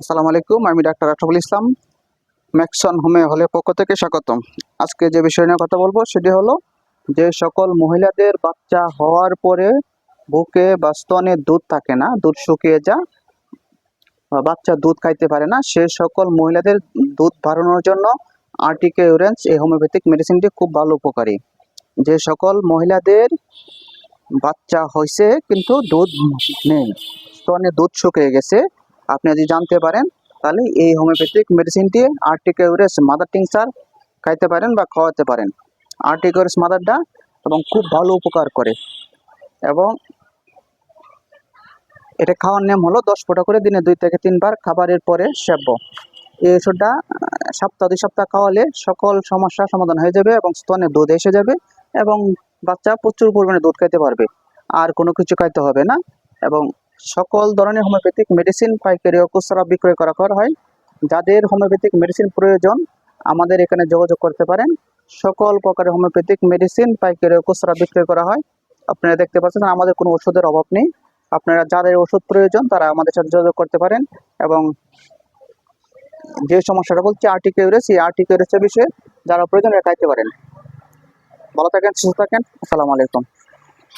আসসালামু আলাইকুম, আমি ডাক্তার আশরাফুল ইসলাম ম্যাকসন হোমে হলের পক্ষ থেকে স্বাগতম। আজকে যে বিষয় নিয়ে কথা বলব সেটি হলো যে সকল মহিলাদের বাচ্চা হওয়ার পরে বুকে বা স্তনে দুধ থাকে না, দুধ শুকিয়ে যা বাচ্চা দুধ খাইতে পারে না, সে সকল মহিলাদের দুধ বাড়ানোর জন্য আর্টিকে ইউরেন্স, এই হোমিওপ্যাথিক মেডিসিনটি খুব ভালো উপকারী। যে সকল মহিলাদের বাচ্চা হয়েছে কিন্তু দুধ নেই, স্তনে দুধ শুকিয়ে গেছে আপনি যদি জানতে পারেন, তাহলে এই হোমিওপ্যাথিক মেডিসিনটি আর্টিকেউরেস মাদার টিংসার খাইতে পারেন বা খাওয়াতে পারেন। আর্টিকেউরেস মাদারটা এবং খুব ভালো উপকার করে। এবং এটা খাওয়ার নিয়ম হলো দশ ফোঁটা করে দিনে দুই থেকে তিনবার খাবারের পরে সেব্য এই ওষুধটা সপ্তাহ দুই সপ্তাহ খাওয়ালে সকল সমস্যার সমাধান হয়ে যাবে এবং স্তনে দুধ এসে যাবে এবং বাচ্চা প্রচুর পরিমাণে দুধ খাইতে পারবে। আর কোনো কিছু খাইতে হবে না এবং সকল ধরনের হোমিওপ্যাথিক মেডিসিন পাইকারি ও খুচরা বিক্রয় করা করা হয়। যাদের হোমিওপ্যাথিক মেডিসিন প্রয়োজন, আমাদের এখানে যোগাযোগ করতে পারেন। সকল প্রকারের হোমিওপ্যাথিক মেডিসিন পাইকারি ও খুচরা বিক্রয় করা হয়। আপনারা দেখতে পাচ্ছেন, আমাদের কোনো ওষুধের অভাব নেই। আপনারা যাদের ওষুধ প্রয়োজন, তারা আমাদের সাথে যোগাযোগ করতে পারেন এবং যে সমস্যাটা বলছি আর্টিকিউরেস এই আর্টিকিউরেসের বিষয়ে যারা প্রয়োজন এটা পারেন। ভালো থাকেন, সুস্থ থাকেন। আসসালামু আলাইকুম।